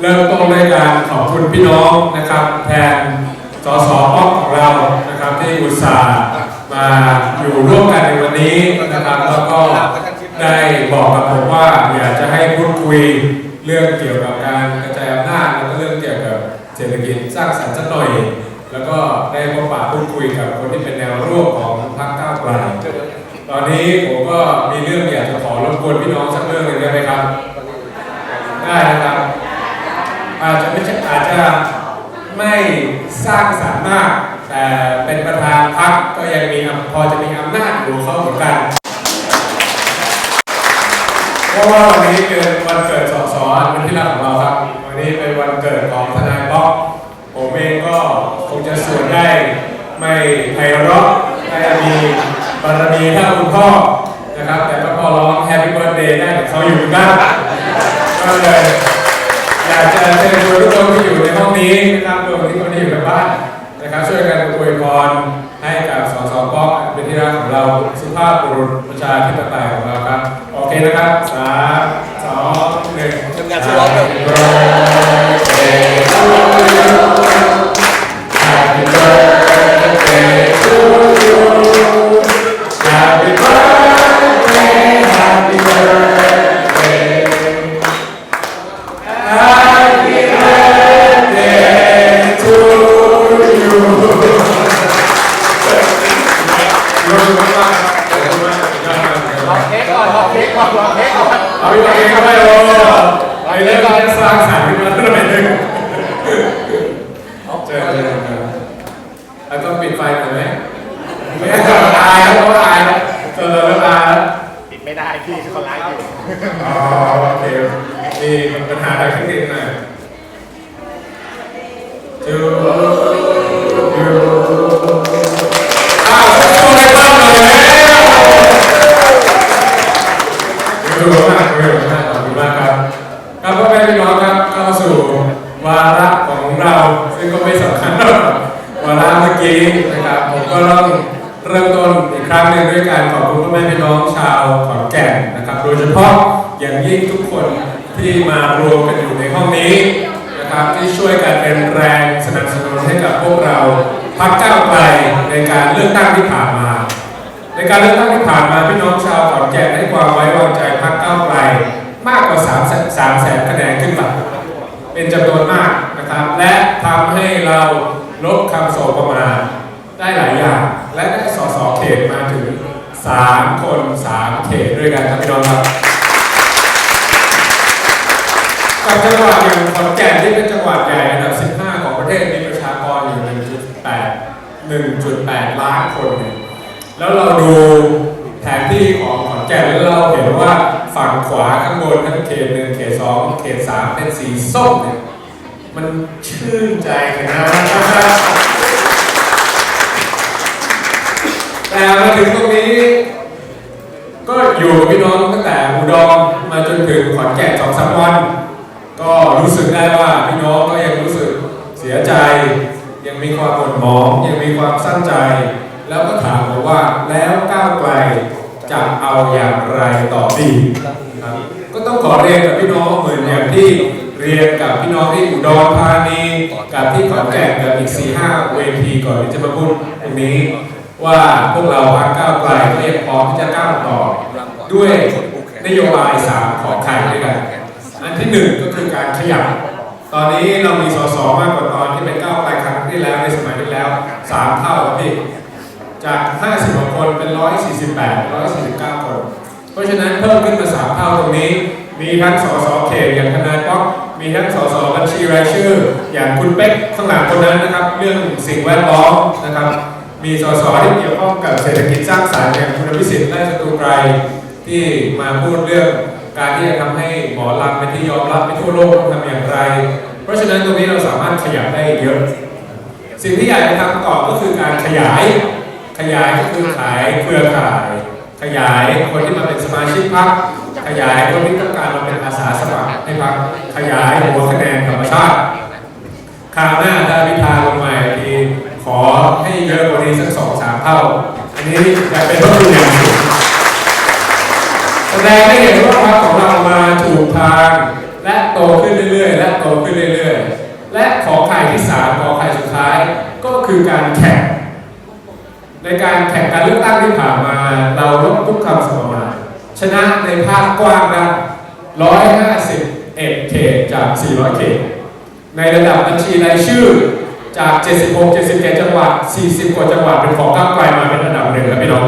เริ่มต้นด้วยการขอบคุณพี่น้องนะครับ แทนสสป้องของเรานะครับที่อุตส่าห์มาอยู่ร่วมกันในวันนี้นะครับแล้วก็ได้บอกกับผมว่าอยากจะให้พูดคุยเรื่องเกี่ยวกับการกระจายอำนาจแล้วก็เรื่องเกี่ยวกับเศรษฐกิจสร้างสรรค์สักหน่อย แล้วก็ได้พบปะพูดคุยกับคนที่เป็นแนวร่วมของพรรคก้าวไกลตอนนี้ผมก็มีเรื่องอยากจะขอรบกวนพี่น้องสักเรื่องหนึ่งได้ไหมครับได้ อาจจะไม่ใช่อาจจะไม่สร้างสรรค์มาก แต่เป็นประธานพรรคก็ยังมีพอจะมีอำนาจอยู่เขาเหมือนกัน เพราะว่าวันนี้เป็นวันเกิดสสอันที่รักของเราครับ วันนี้เป็นวันเกิดของทนายป๊อกผมเองก็คงจะสวดได้ไม่ไพเราะไม่มีบารมีเท่าคุณพ่อนะครับ แต่ก็พอร้อง Happy Birthday ได้กับเขาอยู่หนกันก็เลย อยากจะเชิญชวนทุกคนที่อยู่ในห้องนี้นะครับรวมถึงคนที่อยู่ในบ้านนะครับช่วยกันอวยพรให้กับสสป๊อกเป็นที่รักของเราสุภาพบุรุษประชาธิปไตยของเราครับโอเคนะครับสามสองหนึ่งทีมงานช่วยร้องด้วย Happy birthday to you Happy birthday Happy birthday แล้วต้องปิดไฟหน่อยไหมไม่ต้องตายแล้วต้องตายแล้วเจอแล้วตายแล้วปิดไม่ได้พี่เขาไลฟ์อยู่อ๋อโอเคนี่ปัญหาทางเทคนิคหน่อยจูยูอ้าวสู้ให้บ้านหน่อยแล้วดูมากดูมากขอบคุณมากครับครับพ่อแม่พี่น้องครับเข้าสู่วาระของเรา ซึ่งก็ไม่สำคัญเท่ากับ วาระเมื่อกี้นะครับผมก็ต้องเริ่มต้นอีกครั้งหนึ่งด้วยการขอบคุณพ่อแม่พี่น้องชาวขอนแก่นนะครับ โดยเฉพาะอย่างยิ่งทุกคนที่มารวมกันอยู่ในห้องนี้นะครับที่ช่วยกันเป็นแรงสนับสนุนให้กับพวกเราพรรคก้าไกลในการเลือกตั้งที่ผ่านมา ในการเลือกตั้งที่ผ่านมาพี่น้องชาวขอนแก่นให้ความไว้วางใจพรรคก้าไกลมากกว่า3แสน3แสนคะแนนขึ้นไปเป็นจำนวนมากนะครับและทำให้เรา ลดคำโสประมาทได้หลายอย่าง และได้สสเขตมาถึง 3 คน 3 เขตด้วยกันครับพี่น้องครับกับจังหวัดอย่างขอนแก่นที่เป็นจังหวัดใหญ่อันดับ 15 ของประเทศมีประชากรอยู่ 1.8 1.8 ล้านคนเนี่ยแล้วเราดูแผนที่ของขอนแก่นแล้วเราเห็นว่าฝั่งขวาข้างบนทั้งเขตหนึ่งเขตสองเขตสามเป็นสีส้มเนี่ย มันชื่นใจกันนะแต่มาถึงตรงนี้ ก็อยู่กับพี่น้องตั้งแต่อุดรมาจนถึงขอนแก่นสองสามวัน ก็รู้สึกได้ว่าพี่น้องก็ยังรู้สึกเสียใจ ยังมีความหม่นหมองยังมีความสั้นใจ แล้วก็ถามผมว่าแล้วก้าวไกลจะเอาอย่างไรต่อดีก็ต้องขอเรียนกับพี่น้องเหมือนอย่างที่ เรียนกับพี่น้องที่อุดรธานีกับที่ขอนแก่นกับอีก4ีห้าเวทีก่อนที่จะมาพูดตรงนี้ ว่าพวกเราพรรก้าวไกลก็ยังพร้อมที่จะก้าวต่อ ด้วยนโยบายสามของไทยด้วยกัน อันที่หนึ่งก็คือการขยับ ตอนนี้เรามีสสมากกว่าตอนที่เป็นก้าวไกลครั้งที่แล้วในสมัยที่แล้วสามเท่าพี่จาก 50กว่าคน เป็น 148 149 คน เพราะฉะนั้นเพิ่มขึ้นมา 3 เท่าตรงนี้ มีทั้งสสเขตอย่างทนายป๊อก มีทั้งสสบัญชีรายชื่อ อย่างคุณเป๊กข้างหลังคนนั้นนะครับ เรื่องสิ่งแวดล้อมนะครับ มีสสที่เกี่ยวข้องกับเศรษฐกิจสร้างสรรค์อย่างคุณวิสิทธิ์ได้สตูไกรที่มาพูดเรื่องการที่จะทำให้หมอลำเป็นที่ยอมรับไปทั่วโลกต้องทำอย่างไร เพราะฉะนั้นตรงนี้เราสามารถขยับได้เยอะ สิ่งที่อยากจะทำต่อก็คือการขยาย ขยายก็คือขายเครือข่าย ขยายคนที่มาเป็นสมาชิกพรรคขยายคนที่ต้องการมาเป็นอาสาส ขยายหัวคะแนนธรรมชาติคราวหน้าถ้าพิธาลงมาอีกทีขอให้เยอะกว่านี้สักสองสามเท่า อันนี้อยากเป็นพระคุณอย่างสูงแสดงให้เห็นว่าพรรคของเรามาถูกทาง และโตขึ้นเรื่อยๆ และโตขึ้นเรื่อยๆ และขอไข่ที่สามขอไข่สุดท้ายก็คือการแข่งในการแข่งการเลือกตั้งที่ผ่านมา เราลดทุกคำสมมาตรชนะในภาคกว้างนะ 151เขตจาก 400 เขต ในระดับบัญชีรายชื่อจาก 76 77 จังหวัด 40 กว่าจังหวัดเป็นของก้าวไกลมาเป็นอันดับหนึ่งแล้วพี่น้อง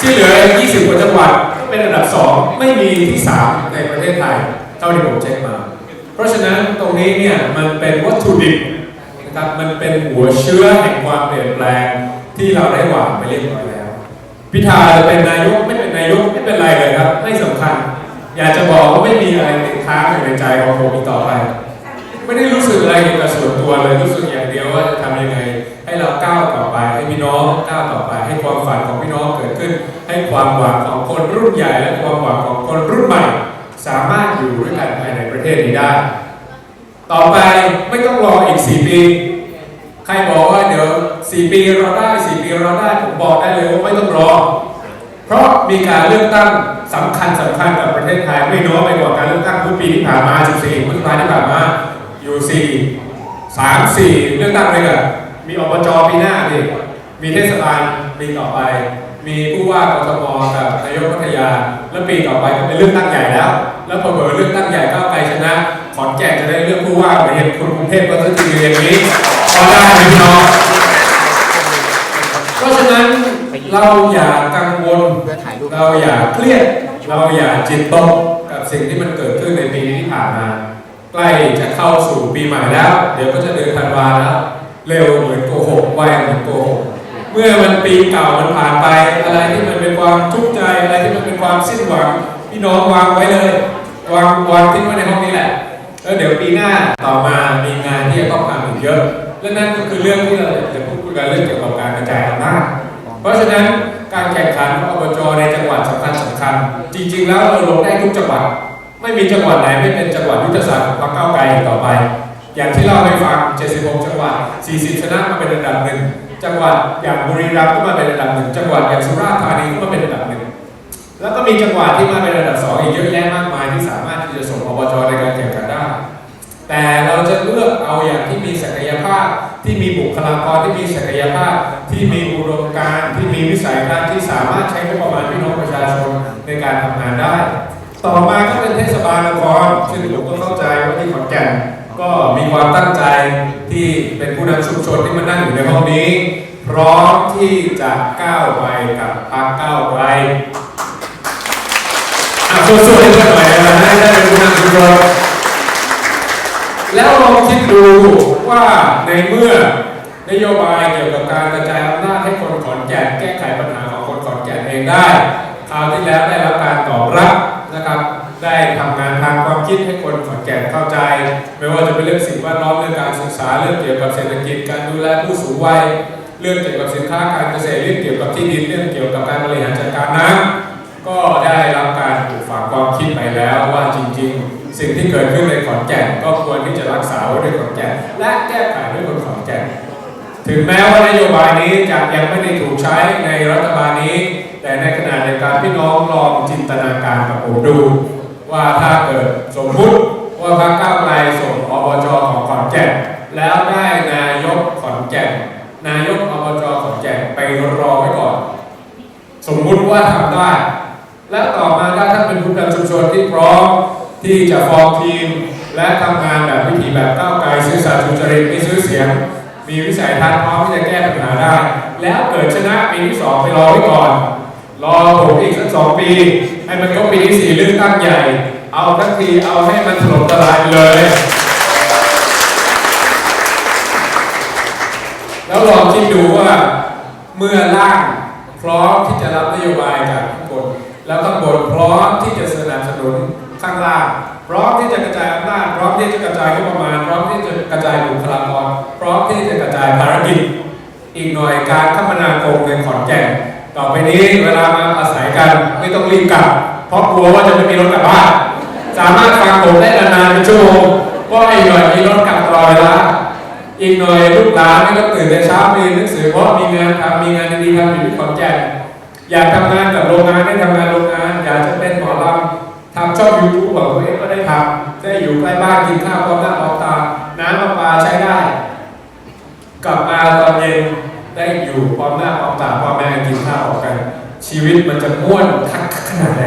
ที่เหลือ 20 กว่าจังหวัดเป็นอันดับ 2 ไม่มีที่ 3 ในประเทศไทยเท่าที่ผมเช็คมา เพราะฉะนั้นตรงนี้เนี่ยมันเป็นวัตถุดิบนะครับมันเป็นหัวเชื้อแห่งความเปลี่ยนแปลงที่เราได้หวังไปเรียบร้อยแล้ว พิธาจะเป็นนายกไม่ายกไม่เป็นไรเลยครับ ไม่สำคัญ อยากจะบอกว่าไม่มีอะไรติดค้างอยู่ในใจของผมอีกต่อไป ไม่ได้รู้สึกอะไรเกี่ยวกับส่วนตัวเลยรู้สึกอย่างเดียวว่าจะทำยังไง ให้เราก้าวต่อไปให้พี่น้องก้าวต่อไป ให้ความฝันของพี่น้องเกิดขึ้น ให้ความหวังของคนรุ่นใหญ่ และความหวังของคนรุ่นใหม่ สามารถอยู่ด้วยกันภายในประเทศนี้ได้ ต่อไปไม่ต้องรออีก 4 ปีใครบอกว่าเดี๋ยว 4 ปีเราได้ 4 ปีเราได้ผมบอกได้เลยว่าไม่ต้องรอ เพราะมีการเลือกตั้งสำคัญสำคัญกับประเทศไทยไม่น้อยไปกว่าการเลือกตั้งทุกปีที่ผ่านมา 14พฤษภาที่ผ่านมาอยู่4 3 4 เลือกตั้งเลยกันมีอบจปีหน้าดิมีเทศบาลปีต่อไป มีผู้ว่ากทมกับนายกพัทยา แล้วปีต่อไปก็เป็นเลือกตั้งใหญ่แล้ว แล้วพอเบอเลือกตั้งใหญ่ก้าวไกลชนะ ขอนแก่นจะได้เลือกผู้ว่าไปเห็นคนกรุงเทพก็จะทีอย่างนี้พอได้พี่น้อง เพราะฉะนั้น เราอย่ากังวลเพื่อถ่ายรูปเราอย่าเครียด เราอย่าจิตตกกับสิ่งที่มันเกิดขึ้นในปีนี้ที่ผ่านมา ใกล้จะเข้าสู่ปีใหม่แล้ว เดี๋ยวก็จะเดือนธันวาแล้ว เร็วเหมือนโกหกไวเหมือนโกหก เมื่อมันปีเก่ามันผ่านไป อะไรที่มันเป็นความทุกข์ใจ อะไรที่มันเป็นความสิ้นหวัง พี่น้องวางไว้เลย วางวางทิ้งไว้ในห้องนี้แหละ แล้วเดี๋ยวปีหน้าต่อมามีงานที่จะต้องทำอีกเยอะ และนั่นก็คือเรื่องที่เราจะพูดคุยกันเรื่องเกี่ยวกับการกระจายอำนาจเพ ราะฉะนั้นการแข่งขันของอบจในจังหวัดสำคัญสำคัญ จริง ๆ แล้วเราลงได้ทุกจังหวัด ไม่มีจังหวัดไหนไม่เป็นจังหวัดยุทธศาสตร์ของพรรคก้าวไกลต่อไป อย่างที่เราไปฟัง 76 จังหวัด 40 ชนะมาเป็นอันดับหนึ่งจังหวัดอย่างบุรีรัมย์ก็มาเป็นอันดับหนึ่งจังหวัดอย่างสุราษฎร์ธานีก็มาเป็นอันดับหนึ่งแล้วก็มีจังหวัดที่มาเป็นอันดับสองอีกเยอะแยะมากมายที่สามารถที่จะส่งอบจในการแข่งขันได้ แต่เราจะเลือกเอาอย่างที่มีศักยภาพ ที่มีบุคลากรที่มีศักยภาพ ที่มีอุดมการณ์ที่มีวิสัยทัศน์ที่สามารถใช้งบประมาณพี่น้องประชาชนในการทำงานได้ ต่อมาก็เป็นเทศบาลนครซึ่งผมก็เข้าใจว่าที่ขอนแก่นก็มีความตั้งใจที่เป็นผู้นำชุมชนที่มานั่งอยู่ในห้องนี้ พร้อมที่จะก้าวไปกับพรรคก้าวไกลอะสู้ๆให้เพื่อนหน่อยนะได้ได้เป็นผู้นำชุมชนแล้วลองคิดดู ว่าในเมื่อนโยบายเกี่ยวกับการกระจายอำนาจให้คนขอนแก่นแก้ไขปัญหาของคนขอนแก่นเองได้คราวที่แล้วได้รับการตอบรับนะครับ ได้ทำงานทางความคิดให้คนขอนแก่นเข้าใจ ไม่ว่าจะเป็นเรื่องสิ่งแวดล้อมเรื่องการศึกษาเรื่องเกี่ยวกับเศรษฐกิจการดูแลผู้สูงวัยเรื่องเกี่ยวกับสินค้าการเกษตรเรื่องเกี่ยวกับที่ดินเรื่องเกี่ยวกับการบริหารจัดการน้ำก็ได้รับการปลูกฝังความคิดไปแล้วว่าจริง ๆ สิ่งที่เกิดขึ้นในขอนแก่นก็ควรที่จะรักษาไว้ด้วยขอนแก่นและแก้ไขด้วยคนขอนแก่นถึงแม้ว่านโยบายนี้จะยังไม่ได้ถูกใช้ในรัฐบาลนี้ แต่ในขณะเดียวกันพี่น้องลองจินตนาการกับผมดู ว่าถ้าเกิดสมมุติว่าพรรคก้าวไกลส่งอบจของขอนแก่นแล้วได้นายกขอนแก่นนายกอบจขอนแก่นไปรอไว้ก่อน สมมุติว่าทำได้ และต่อมาถ้าท่านเป็นผู้นำชุมชนที่พร้อม ที่จะฟอร์มทีม และทำงานแบบวิถีแบบก้าวไกลซื่อสัตย์สุจริตไม่ซื้อเสียง มีวิสัยทัศน์พร้อมที่จะแก้ปัญหาได้ แล้วเกิดชนะปีที่สองไปรอไว้ก่อน รอผมอีกสักสองปี ให้มันก็ปีที่สี่เลือกตั้งใหญ่ เอาทั้งทีเอาให้มันถล่มทลายเลยแล้วลองคิดดูว่าเมื่อล่างพร้อมที่จะรับนโยบายจากข้างบนแล้วข้างบนพร้อมที่จะสนับสนุน ข้างล่างพร้อมที่จะกระจายอำนาจพร้อมที่จะกระจายงบประมาณ พร้อมที่จะกระจายบุคลากรพร้อมที่จะกระจายภารกิจ อีกหน่อยการคมนาคมในขอนแก่นต่อไปนี้เวลามาอาศัยกันไม่ต้องรีบกลับ เพราะกลัวว่าจะไม่มีรถกลับบ้านสามารถฟังผมได้นานๆเป็นชั่วโมงเพราะอีกหน่อยมีรถกลับตลอดเวลาอีกหน่อยลูกหลานไม่ต้องตื่นแต่เช้าไปเรียนหนังสือเพราะมีงานทำมีงานดีๆทำอยู่ที่ขอนแก่นอยากทำงานกับโรงงานได้ทำงานโรงงาน อยากจะเป็นหมอลำ ทำช่องยูทูบของตัวเองก็ได้ทำได้อยู่ใกล้บ้านกินข้าวพร้อมหน้าพร้อมตา น้ำประปาใช้ได้ กลับมาตอนเย็นได้อยู่พร้อมหน้าพร้อมตาพ่อแม่กินข้าวออกกัน ชีวิตมันจะม่วนคักขนาดไหน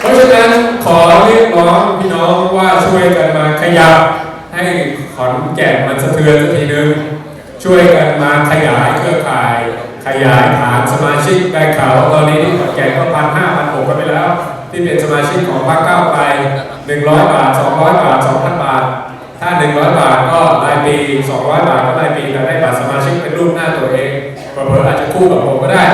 เพราะฉะนั้นขอเรียกร้องพี่น้องว่าช่วยกันมาขยับให้ขอนแก่นมันสะเทือนสักทีนึงช่วยกันมาขยายเครือข่าย ขยายฐานสมาชิกได้ข่าวตอนนี้ที่ขอนแก่นก็พันห้าพันหกกันไปแล้ว ที่เป็นสมาชิกของพรรคก้าวไกลหนึ่งร้อยบาทสองร้อยบาทสองพันบาท ถ้าหนึ่งร้อยบาทก็รายปีสองร้อยบาทก็รายปีแต่ได้บัตรสมาชิกเป็นรูปหน้าตัวเองเผื่ออาจจะคู่กับผมก็ได้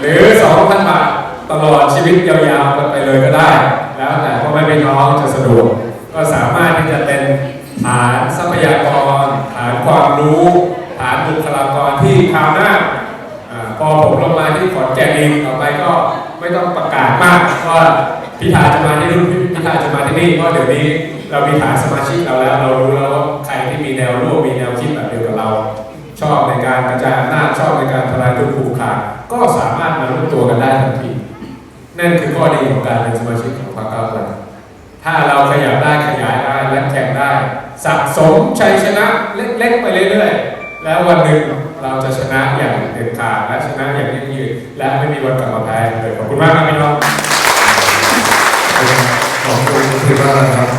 หรือ2,000บาทตลอดชีวิตยาวๆกันไปเลยก็ได้ แล้วแต่พ่อแม่พี่น้องจะสะดวกก็สามารถที่จะเป็นฐานทรัพยากรฐานความรู้ บุคลากรที่คราวหน้าอพอผมลงมาที่ขอนแก่นเองต่อไปก็ไม่ต้องประกาศมากว่าพิธาจะมาที่นู่นพิธาจะมาที่นี่เพราะเดี๋ยวนี้เรามีฐานสมาชิกเราแล้ว เรารู้แล้วว่าใครที่มีแนวร่วมมีแนวคิดแบบเดียวกับเรา ชอบในการกระจายอำนาจชอบในการทลายตัวผูกขาดก็สามารถมาร่วมตัวกันได้ทันทีนั่นคือข้อดีของการเป็นสมาชิกของพรรคก้าวไกลถ้าเราขยับได้ขยายได้และแข่งได้สะสมชัยชนะเล็กๆไปเรื่อยๆ แล้ววันหนึ่งเราจะชนะอย่างเด็ดขาดและชนะอย่างยั่งยืนและไม่มีวันกลับมาแพ้เลยขอบคุณมากครับพี่น้องขอบคุณที่มากนะครับ